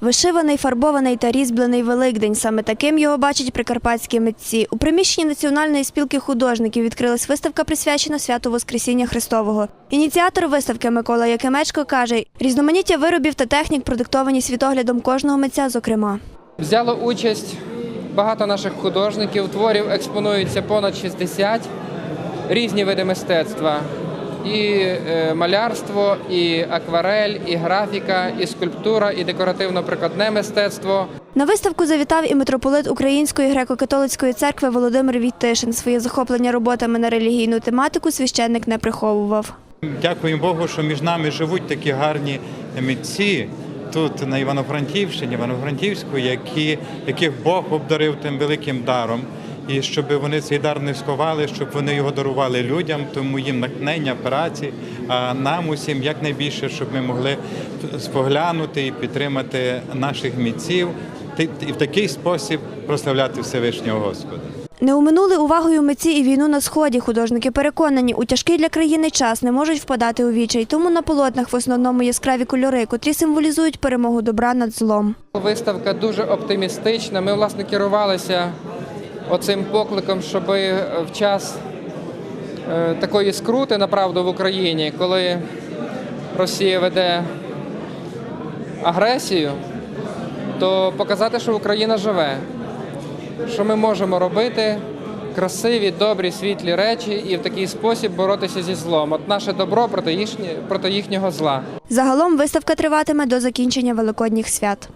Вишиваний, фарбований та різьблений Великдень. Саме таким його бачать прикарпатські митці. У приміщенні Національної спілки художників відкрилась виставка, присвячена святу Воскресіння Христового. Ініціатор виставки Микола Якимечко каже, різноманіття виробів та технік продиктовані світоглядом кожного митця, зокрема. Взяло участь багато наших художників. Творів експонується понад 60, різні види мистецтва. І е, малярство, і акварель, і графіка, і скульптура, і декоративно-прикладне мистецтво. На виставку завітав і митрополит Української греко-католицької церкви Володимир Війтишин. Своє захоплення роботами на релігійну тематику священник не приховував. Дякуємо Богу, що між нами живуть такі гарні митці тут на Івано-Франківщині, Івано-Франківську, які, яких Бог обдарив тим великим даром. І щоб вони цей дар не сховали, щоб вони його дарували людям, тому їм натхнення праці, а нам усім якнайбільше, щоб ми могли споглянути і підтримати наших митців і в такий спосіб прославляти Всевишнього Господа. Не уминули увагою митці і війну на сході. Художники переконані, у тяжкий для країни час не можуть впадати у вічай. Тому на полотнах в основному яскраві кольори, котрі символізують перемогу добра над злом. Виставка дуже оптимістична. Ми, власне, керувалися оцим покликом, щоб в час е, такої скрути, направду, в Україні, коли Росія веде агресію, то показати, що Україна живе, що ми можемо робити красиві, добрі, світлі речі і в такий спосіб боротися зі злом. От наше добро проти їхнього зла. Загалом виставка триватиме до закінчення великодніх свят.